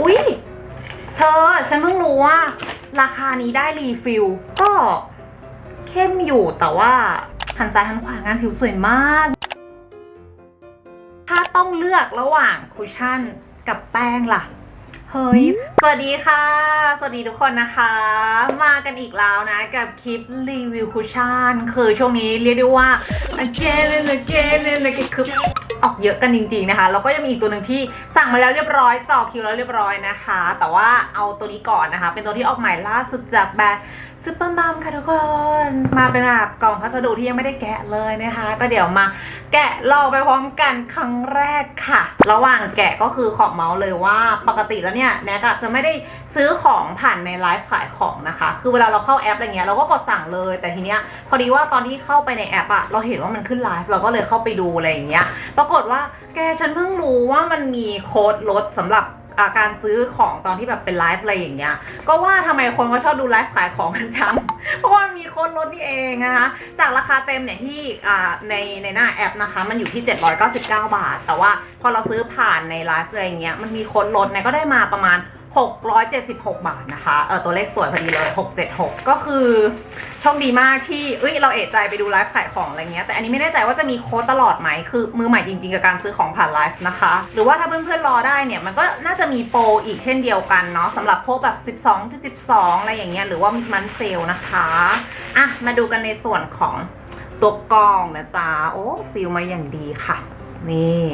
อุ๊ย เธอ ฉันเพิ่งรู้ว่า ราคานี้ได้รีฟิล ก็เข้มอยู่แต่ว่าหันซ้ายหันขวางานผิวสวยมาก ถ้าต้องเลือกระหว่างคุชชั่นกับแป้งล่ะ เฮ้ย สวัสดีค่ะ สวัสดีทุกคนนะคะ มากันอีกแล้วนะกับคลิปรีวิวคุชชั่น คือช่วงนี้เรียกได้ว่า again and again and again คือ ออกเยอะกันจริงๆนะคะ แล้วก็ยังมีอีกตัวหนึ่งที่สั่งมาแล้วเรียบร้อยจอคิวแล้วเรียบร้อยนะคะ แต่ว่าเอาตัวนี้ก่อนนะคะ เป็นตัวที่ออกใหม่ล่าสุดจากแบรนด์ซูเปอร์มัมค่ะทุกคน มาเป็นแบบกล่องพัสดุที่ยังไม่ได้แกะเลยนะคะ ก็เดี๋ยวมาแกะลองไปพร้อมกันครั้งแรกค่ะ ระหว่างแกะก็คือขอบเมาส์เลยว่าปกติแล้วเนี่ยแนกจะไม่ได้ซื้อของผ่านในไลฟ์ขายของนะคะ คือเวลาเราเข้าแอปอะไรเงี้ยเราก็กดสั่งเลย แต่ทีเนี้ยพอดีว่าตอนที่เข้าไปในแอปอะเราเห็นว่ามันขึ้นไลฟ์เราก็เลยเข้าไปดูอะไรอย่างเงี้ยปรากฏว่า แกฉันเพิ่งรู้ว่ามันมีโค้ดลดสำหรับาการซื้อของตอนที่แบบเป็นไลฟ์อะไรอย่างเงี้ย ก็ว่าทำไมคนก็ชอบดูไลฟ์ขายของกันจังเพราะว่ามันมีโค้ดลดนี่เองนะคะ จากราคาเต็มเนี่ยที่ในในหน้าแอปนะคะ มันอยู่ที่ 799 บาท แต่ว่าพอเราซื้อผ่านในไลฟ์อะไรอย่างเงี้ย มันมีโค้ดลดเนี่ยก็ได้มาประมาณ 676 บาทนะคะ เออตัวเลขสวยพอดีเลย 676 ก็คือโชคดีมากที่เอ้ยเราเอะใจไปดูไลฟ์ขายของอะไรเงี้ย แต่อันนี้ไม่แน่ใจว่าจะมีโค้ดตลอดไหม คือมือใหม่จริงๆ กับการซื้อของผ่านไลฟ์นะคะ หรือว่าถ้าเพื่อนๆรอได้เนี่ย มันก็น่าจะมีโปรอีกเช่นเดียวกันเนาะสำหรับพวกแบบ 12 12 อะไรอย่างเงี้ย หรือว่ามันเซลนะคะ อะ มาดูกันในส่วนของตัวกล่องนะจ๊ะ โอ้ซีลมาอย่างดีค่ะ นี่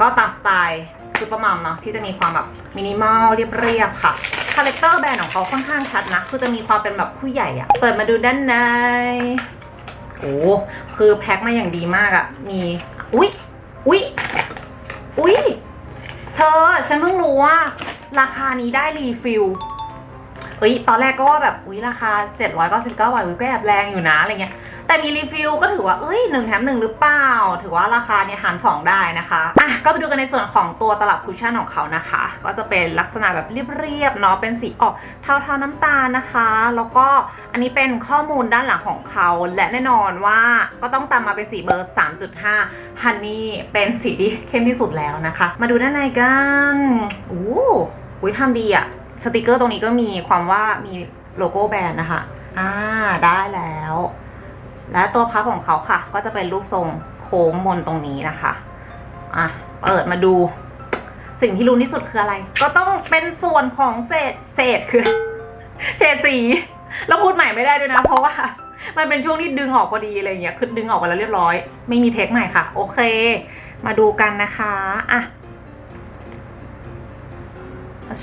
ก็ตามสไตล์ ซูเปอร์มัมเนาะที่จะมีความแบบมินิมอลเรียบๆค่ะคาแรคเตอร์แบรนด์ของเขาค่อนข้างชัดนะ คือจะมีความเป็นแบบผู้ใหญ่อะเปิดมาดูด้านในโอ้คือแพ็คมาอย่างดีมากอะมีอุ๊ยอุ๊ยอุ๊ยเธอ ฉันเพิ่งรู้ว่า ราคานี้ได้รีฟิลเอ้ย ตอนแรกก็ว่าแบบ อุ๊ย ราคา 799บาทอุ๊ยก็แอบแรงอยู่นะ อะไรเงี้ย แต่มีรีฟิลก็ถือว่าเอ้ยหนึ่งแถมหนึ่งหรือเปล่า ถือว่าราคาเนี่ยหารสองได้นะคะอะก็ไปดูกันในส่วนของตัวตลับคุชชั่นของเขานะคะ ก็จะเป็นลักษณะแบบเรียบๆเนาะเป็นสีออกเทาๆน้ำตาลนะคะ แล้วก็อันนี้เป็นข้อมูลด้านหลังของเขาและแน่นอนว่าก็ต้องตามมาเป็นสีเบอร์ 3.5ฮันนี่เป็นสีที่เข้มที่สุดแล้วนะคะ มาดูด้านในกันอู้อุ้ยทำดีอะสติกเกอร์ตรงนี้ก็มีความว่ามีโลโก้แบรนด์นะคะ อ่า ได้แล้ว และตัวพับของเขาค่ะ ก็จะเป็นรูปทรงโค้งมนตรงนี้นะคะ อะ เปิดมาดู สิ่งที่รู้ที่สุดคืออะไร ก็ต้องเป็นส่วนของเศษเศษคือ เฉดสีแล้วพูดใหม่ไม่ได้ด้วยนะ เพราะว่า มันเป็นช่วงที่ดึงออกพอดีอะไรอย่างเงี้ย คือดึงออกไปแล้วเรียบร้อย ไม่มีเทคใหม่ค่ะ โอเค มาดูกันนะคะ อะ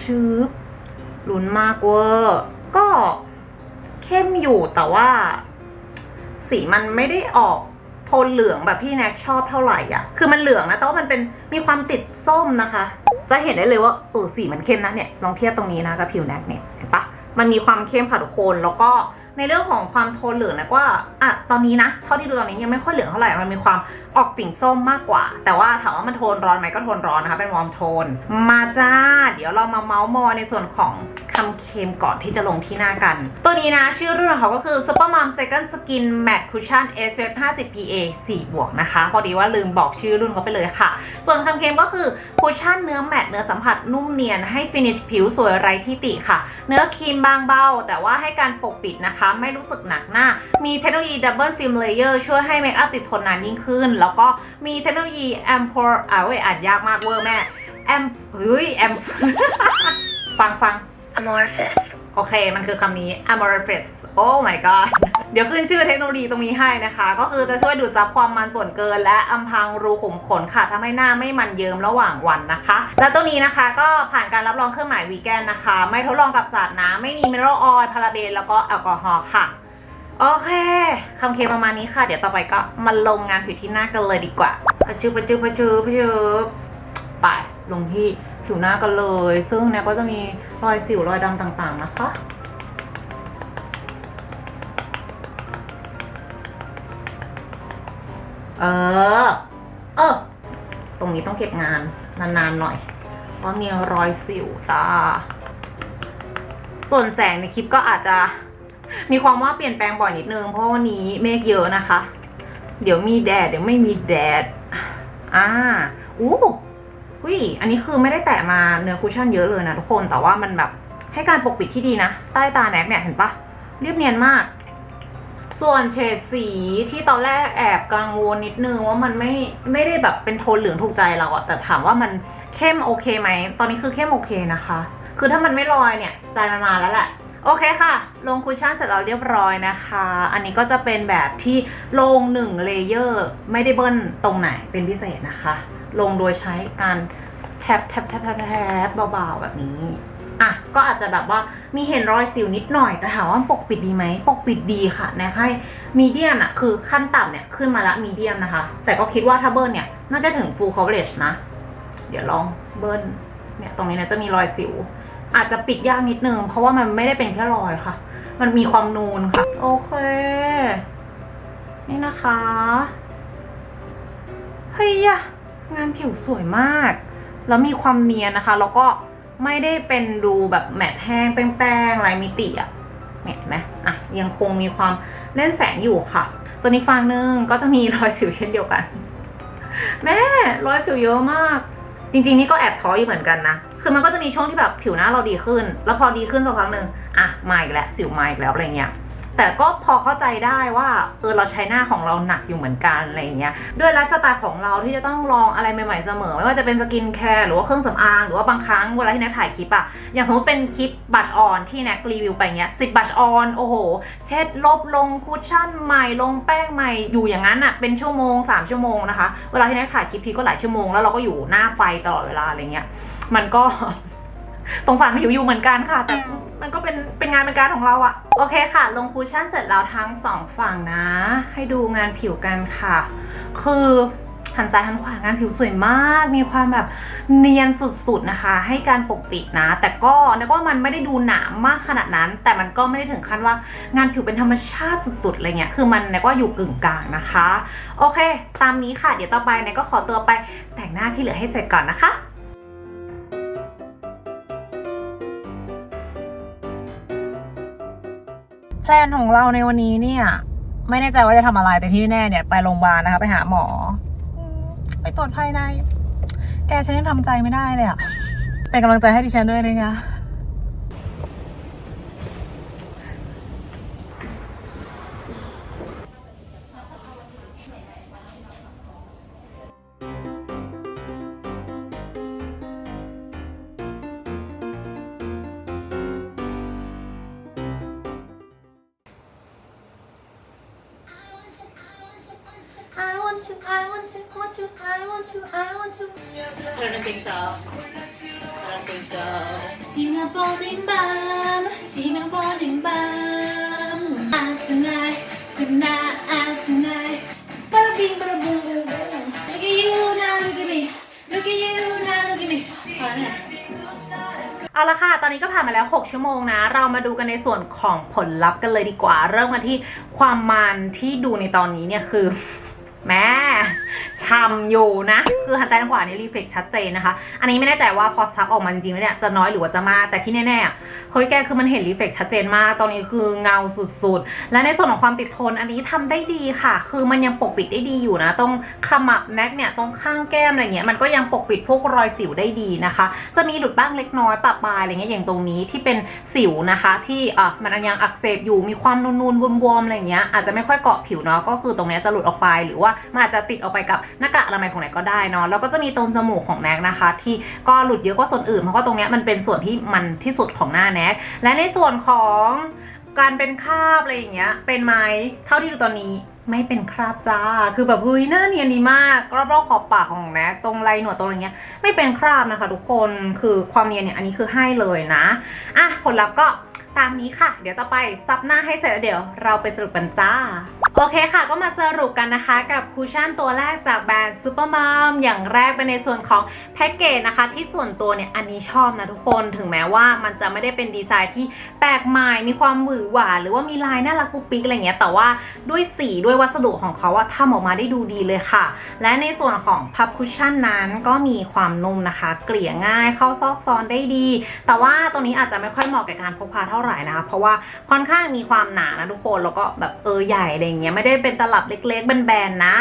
ชืบลุ้นมากเวอร์ ก็เข้มอยู่แต่ว่า สีมันไม่ได้ออกโทนเหลืองแบบพี่แน็กชอบเท่าไหร่อะ คือมันเหลืองนะแต่ว่ามันเป็นมีความติดส้มนะคะ จะเห็นได้เลยว่าเออสีมันเข้มนะเนี่ยลองเทียบตรงนี้นะกับผิวแน็กเนี่ยเห็นปะมันมีความเข้มค่ะทุกคนแล้วก็ ในเรื่องของความโทนเหลืองนะว่าอะตอนนี้นะเท่าที่ดูตอนนี้ยังไม่ค่อยเหลืองเท่าไหร่มันมีความออกติ่งส้มมากกว่า แต่ว่าถามว่ามันโทนร้อนไหมก็โทนร้อนนะคะเป็นวอร์มโทน มาจ้า เดี๋ยวเรามาเมาส์มอยในส่วนของคำเค็มก่อนที่จะลงที่หน้ากัน ตัวนี้นะชื่อรุ่นของเขาก็คือ Super Mom Second Skin Matte Cushion SPF 50 PA 4บวกนะคะ พอดีว่าลืมบอกชื่อรุ่นเขาไปเลยค่ะ ส่วนคำเค็มก็คือคุชชั่นเนื้อแมตต์เนื้อสัมผัสนุ่มเนียนให้ฟินิชผิวสวยไร้ที่ติค่ะ เนื้อครีมบางเบาแต่ว่าให้การปกปิดนะคะไม่รู้สึกหนักหน้า มีเทคโนโลยีดับเบิลฟิล์มเลเยอร์ช่วยให้เมคอัพติดทนนานยิ่งขึ้น แล้วก็มีเทคโนโลยีแอมพอร์อ่าเว้ยอ่านยากมากเวอร์แม่แอมเฮ้ยแอมฟังฟัง amorphous โอเค มันคือคำนี้ amorphous โอ้ my god เดี๋ยวขึ้นชื่อเทคโนโลยีตรงนี้ให้นะคะ ก็คือจะช่วยดูดซับความมันส่วนเกิน และอำพรางรูขุมขนค่ะทำให้หน้าไม่มันเยิ้มระหว่างวันนะคะ และตัวนี้นะคะก็ผ่านการรับรองเครื่องหมายวีแกนนะคะ ไม่ทดลองกับสารน้ำไม่มีมิเนอรัลออยล์พาราเบนแล้วก็แอลกอฮอล์ค่ะโอเค คำเคประมาณนี้ค่ะ เดี๋ยวต่อไปก็มาลงงานผิวที่หน้ากันเลยดีกว่าปะจืบปะจืบปะจืบปะจืบไปลงที่ผิวหน้ากันเลย ซึ่งเนี่ยก็จะมีรอยสิวรอยดำต่างๆนะคะ เออ เออ ตรงนี้ต้องเก็บงานนานๆหน่อย เพราะมีรอยสิวจ้า ส่วนแสงในคลิปก็อาจจะมีความว่าเปลี่ยนแปลงบ่อยนิดนึง เพราะวันนี้เมฆเยอะนะคะ เดี๋ยวมีแดด เดี๋ยวไม่มีแดด อ่า อู้วิอันนี้คือไม่ได้แตะมาเนื้อคุชชั่นเยอะเลยนะทุกคน แต่ว่ามันแบบให้การปกปิดที่ดีนะ ใต้ตาแน็กเนี่ยเห็นปะเรียบเนียนมาก ส่วนเฉดสีที่ตอนแรกแอบกังวลนิดนึงว่ามันไม่ไม่ได้แบบเป็นโทนเหลืองถูกใจเราอะแต่ถามว่ามันเข้มโอเคไหม ตอนนี้คือเข้มโอเคนะคะ คือถ้ามันไม่ลอยเนี่ยใจมันมาแล้วแหละโอเคค่ะ ลงคุชชั่นเสร็จแล้วเรียบร้อยนะคะ อันนี้ก็จะเป็นแบบที่ลงหนึ่งเลเยอร์ไม่ได้เบิ้ลตรงไหนเป็นพิเศษนะคะ ลงโดยใช้การแทบแทบแทบแทบแทบเบาๆแบบนี้ อะก็อาจจะแบบว่ามีเห็นรอยสิวนิดหน่อย แต่ถามว่าปกปิดดีไหมปกปิดดีค่ะแนะให้มีเดียมอะคือขั้นต่ำเนี่ยขึ้นมาละมีเดียมนะคะ แต่ก็คิดว่าถ้าเบิร์นเนี่ยน่าจะถึง full coverage นะ เดี๋ยวลองเบิร์นเนี่ยตรงนี้นะจะมีรอยสิว อาจจะปิดยากนิดนึง เพราะว่ามันไม่ได้เป็นแค่รอยค่ะ มันมีความนูนค่ะ โอเค นี่นะคะเฮ้ยอะงานผิวสวยมาก แล้วมีความเนียนนะคะ แล้วก็ ไม่ได้เป็นดูแบบแมตต์แห้งแป้งๆลายมิติอะเนี่ยเห็นไหมอะยังคงมีความเล่นแสงอยู่ค่ะส่วนอีกฝั่งหนึ่งก็จะมีรอยสิวเช่นเดียวกัน แม่รอยสิวเยอะมาก จริงๆนี่ก็แอบท้ออยู่เหมือนกันนะคือมันก็จะมีช่วงที่แบบผิวหน้าเราดีขึ้น แล้วพอดีขึ้นสักพักหนึ่งอะมาอีกแล้วสิวมาอีกแล้วอะไรเงี้ย แต่ก็พอเข้าใจได้ว่าเออเราใช้หน้าของเราหนักอยู่เหมือนกันอะไรเงี้ยด้วยไลฟ์สไตล์ของเราที่จะต้องลองอะไรใหม่ๆเสมอ ไม่ว่าจะเป็นสกินแคร์หรือว่าเครื่องสำอางหรือว่าบางครั้งเวลาที่แน็กถ่ายคลิปอะอย่างสมมติเป็นคลิปบัตออนที่แน็กรีวิวไปเงี้ยสิบบัตออนโอ้โห เช็ดลบลงคุชชั่นใหม่ลงแป้งใหม่อยู่อย่างนั้นอะเป็นชั่วโมง 3 ชั่วโมงนะคะ เวลาที่แน็กถ่ายคลิปทีก็หลายชั่วโมงแล้วเราก็อยู่หน้าไฟตลอดเวลาอะไรเงี้ยมันก็ สงสารผิวอยู่เหมือนกันค่ะ แต่มันก็เป็นเป็นงานเป็นการของเราอะโอเคค่ะ ลงคูชั่นเสร็จแล้วทั้งสองฝั่งนะ ให้ดูงานผิวกันค่ะ คือหันซ้ายหันขวางานผิวสวยมาก มีความแบบเนียนสุดๆนะคะ ให้การปกปิดนะ แต่ก็นึกว่ามันไม่ได้ดูหนามากขนาดนั้น แต่มันก็ไม่ได้ถึงขั้นว่างานผิวเป็นธรรมชาติสุดๆอะไรเงี้ย คือมันนึกว่าอยู่กึ่งกลางนะคะ โอเค ตามนี้ค่ะ เดี๋ยวต่อไปนก็ขอตัวไปแต่งหน้าที่เหลือให้เสร็จก่อนนะคะ แพลนของเราในวันนี้เนี่ย ไม่แน่ใจว่าจะทำอะไรแต่ที่แน่ๆเนี่ยไปโรงพยาบาลนะคะ ไปหาหมออืมไปตรวจภายใน แกฉันยังทำใจไม่ได้เลยอะเป็นกำลังใจให้ดิฉันด้วยนะคะ want to I want to want to I want to I want to กระติงสาวกระติงสาว Singaporean bum Singaporean bum Ah tonight tonight ah tonight ปะบิงปะบู Look at you now look at me Look at you now look at me เอาละค่ะ ตอนนี้ก็ผ่านมาแล้ว 6 ชั่วโมงนะ เรามาดูกันในส่วนของผลลัพธ์กันเลยดีกว่า เริ่มมาที่ความมันที่ดูในตอนนี้เนี่ยคือ แม่ช่ำอยู่นะ คือหันใจทางขวานี่รีเฟกชัดเจนนะคะ อันนี้ไม่แน่ใจว่าพอซับออกมาจริงๆแล้วเนี่ยจะน้อยหรือว่าจะมาก แต่ที่แน่ๆอะเฮ้ยแกคือมันเห็นรีเฟกชัดเจนมาก ตอนนี้คือเงาสุดๆ และในส่วนของความติดทนอันนี้ทำได้ดีค่ะ คือมันยังปกปิดได้ดีอยู่นะ ตรงขมับแน็กเนี่ยตรงข้างแก้มอะไรเงี้ยมันก็ยังปกปิดพวกรอยสิวได้ดีนะคะ จะมีหลุดบ้างเล็กน้อยปะปลายอะไรเงี้ยอย่างตรงนี้ที่เป็นสิวนะคะ ที่อะมันยังอักเสบอยู่มีความนูนๆบวมๆอะไรเงี้ยอาจจะไม่ค่อยเกาะผิวเนาะก็คือตรงเนี้ยจะหลุดออกไปหรือว่ามันอาจจะติดออกไปกับหน้ากากอนามัยของแน็กก็ได้เนาะแล้วก็จะมีตรงจมูกของแน็กนะคะ ที่ก็หลุดเยอะกว่าส่วนอื่นเพราะว่าตรงเนี้ยมันเป็นส่วนที่มันที่สุดของหน้าแน็กและในส่วนของการเป็นคราบอะไรอย่างเงี้ย เป็นไหมเท่าที่ดูตอนนี้ไม่เป็นคราบจ้า คือแบบเฮ้ยหน้าเนียนดีมากรอบๆขอบปากของแน็กตรงไรหนวดตรงอะไรเงี้ย ไม่เป็นคราบนะคะทุกคน คือความเนียนเนี่ยอันนี้คือให้เลยนะ อะผลลัพธ์ก็ ตามนี้ค่ะ เดี๋ยวต่อไปซับหน้าให้เสร็จแล้วเดี๋ยวเราไปสรุปกันจ้า โอเคค่ะ ก็มาสรุปกันนะคะกับคูชั่นตัวแรกจากแบรนด์ซูเปอร์ม m อย่างแรกเป็นในส่วนของแพ็กเกจนะคะ ที่ส่วนตัวเนี่ยอันนี้ชอบนะทุกคนถึงแม้ว่ามันจะไม่ได้เป็นดีไซน์ที่แปลกใหม่มีความหวือหวาหรือว่ามีลายน่ารักปุ๊กปิ๊กอะไรเงี้ยแต่ว่าด้วยสีด้วยวัสดุของเขาอะทำออกมาได้ดูดีเลยค่ะ และในส่วนของพับคุชชั่นนั้นก็มีความนุ่มนะคะ เกลี่ยง่ายเข้าซอกซอนได้ดี แต่ว่าตรงนี้อาจจะไม่ค่อยเหมาะกับการพกพาเท่าไหร่นะคะเพราะว่าค่อนข้างมีความหนานะทุกคนแล้วก็แบบเออใหญ่อะไรเงี้ยไม่ได้เป็นตลับเล็กๆแบนๆนะ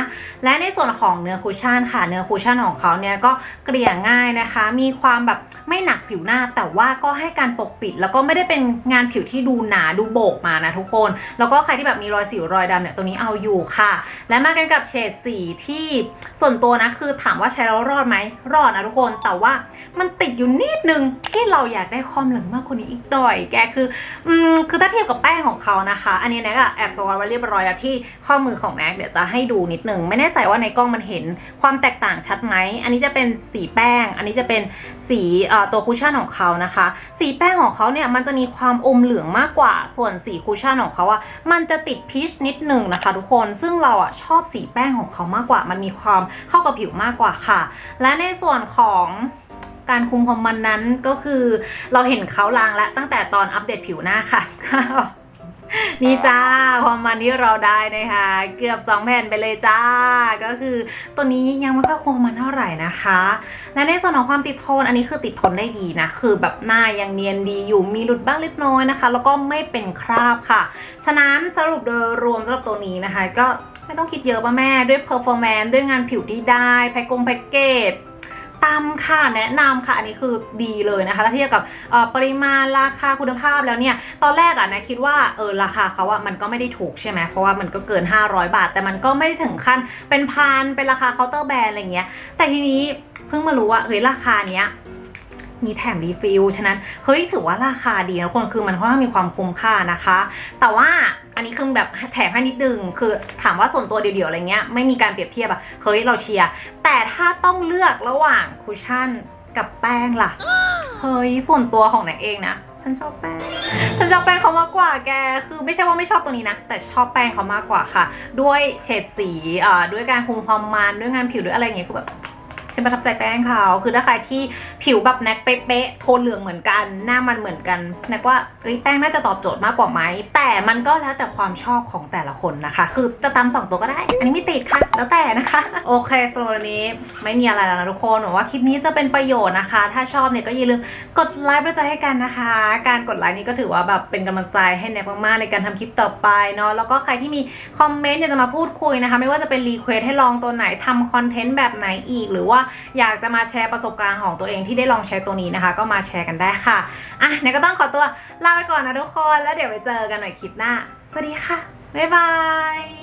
และในส่วนของเนื้อคุชชั่นค่ะเนื้อคุชชั่นของเขาเนี่ยก็เกลี่ยง่ายนะคะ มีความแบบไม่หนักผิวหน้า แต่ว่าก็ให้การปกปิด แล้วก็ไม่ได้เป็นงานผิวที่ดูหนาดูโบกมานะทุกคน แล้วก็ใครที่แบบมีรอยสิวรอยดำเนี่ยตัวนี้เอาอยู่ค่ะ และมากันกับเฉดสีที่ส่วนตัวนะคือถามว่าใช้แล้วรอดไหมรอดนะทุกคนแต่ว่ามันติดอยู่นิดนึงที่เราอยากได้ความเหลืองมากกว่านี้อีกหน่อย แกคืออืมคือถ้าเทียบกับแป้งของเขานะคะ อันนี้แน็กอะแอบสวอตไว้เรียบร้อยแล้วที่ข้อมือของแน็กเดี๋ยวจะให้ดูนิดนึง ไม่แน่ใจว่าในกล้องมันเห็นความแตกต่างชัดไหม อันนี้จะเป็นสีแป้ง อันนี้จะเป็นสีตัวคุชชั่นของเขานะคะ สีแป้งของเขาเนี่ยมันจะมีความอมเหลืองมากกว่า ส่วนสีคุชชั่นของเขาอะมันจะติดพีชนิดหนึ่งนะคะ ทุกคน ซึ่งเราอะชอบสีแป้งของเขามากกว่า มันมีความเข้ากับผิวมากกว่าค่ะ และในส่วนของ การคุมของมันนั้นก็คือเราเห็นเขาลางแล้วตั้งแต่ตอนอัปเดตผิวหน้าค่ะ นี่จ้าความมันที่เราได้นะคะ เกือบ 2 แผ่นไปเลยจ้า ก็คือตัวนี้ยังไม่ค่อยคงมันเท่าไหร่นะคะ และในส่วนของความติดทนอันนี้คือติดทนได้ดีนะ คือแบบหน้ายังเนียนดีอยู่มีหลุดบ้างเล็กน้อยนะคะ แล้วก็ไม่เป็นคราบค่ะ ฉะนั้นสรุปโดยรวมสำหรับตัวนี้นะคะ ก็ไม่ต้องคิดเยอะป่ะแม่ด้วย performance ด้วยงานผิวที่ได้แพ็กกงแพ็กเกจ ตามค่ะแนะนำค่ะอันนี้คือดีเลยนะคะถ้าเทียบกับปริมาณราคาคุณภาพแล้วเนี่ยตอนแรกอะนะคิดว่าเออราคาเขาอะมันก็ไม่ได้ถูกใช่ไหมเพราะว่ามันก็เกิน 500 บาท แต่มันก็ไม่ได้ถึงขั้นเป็นพันเป็นราคาเคาน์เตอร์แบรนด์อะไรเงี้ยแต่ทีนี้เพิ่งมารู้ว่าเฮ้ยราคาเนี้ย มีแถมรีฟิล ฉะนั้นเฮ้ยถือว่าราคาดีนะคนคือมันค่อนข้างมีความคุ้มค่านะคะ แต่ว่าอันนี้คือแบบแถมให้นิดนึงคือถามว่าส่วนตัวเดี่ยวๆอะไรเงี้ยไม่มีการเปรียบเทียบอะเฮ้ยเราเชียร์แต่ถ้าต้องเลือกระหว่างคุชชั่นกับแป้งล่ะ เฮ้ยส่วนตัวของแน็กเองนะฉันชอบแป้ง ฉันชอบแป้งเขามากกว่าแก คือไม่ใช่ว่าไม่ชอบตัวนี้นะ แต่ชอบแป้งเขามากกว่าค่ะ ด้วยเฉดสีอ่าด้วยการคุมความมัน ด้วยงานผิวด้วยอะไรอย่างเงี้ย คือแบบ ฉันประทับใจแป้งเขาคือถ้าใครที่ผิวแบบแน็กเป๊ะๆโทนเหลืองเหมือนกัน หน้ามันเหมือนกันแน็กว่าเอ้แป้งน่าจะตอบโจทย์มากกว่าไหมแต่มันก็แล้วแต่ความชอบของแต่ละคนนะคะ คือจะตำสองตัวก็ได้ อันนี้ไม่ติดค่ะ แล้วแต่นะคะ โอเคสำหรับวันนี้ไม่มีอะไรแล้วนะทุกคนหวังว่าคลิปนี้จะเป็นประโยชน์นะคะ ถ้าชอบเนี่ยก็อย่าลืมกดไลค์ประจให้กันนะคะ การกดไลค์นี้ก็ถือว่าแบบเป็นกำลังใจให้แน็กมากๆในการทำคลิปต่อไปเนาะแล้วก็ใครที่มีคอมเมนต์อยากจะมาพูดคุยนะคะ ไม่ว่าจะเป็นรีเควสให้ลองตัวไหนทำคอนเทนต์แบบไหนอีกหรือว่าอยากจะมาแชร์ประสบการณ์ของตัวเองที่ได้ลองใช้ตัวนี้นะคะ ก็มาแชร์กันได้ค่ะอะเนี่ยก็ต้องขอตัวลาไปก่อนนะทุกคน แล้วเดี๋ยวไปเจอกันหน่อยคลิปหน้า สวัสดีค่ะ บ๊ายบาย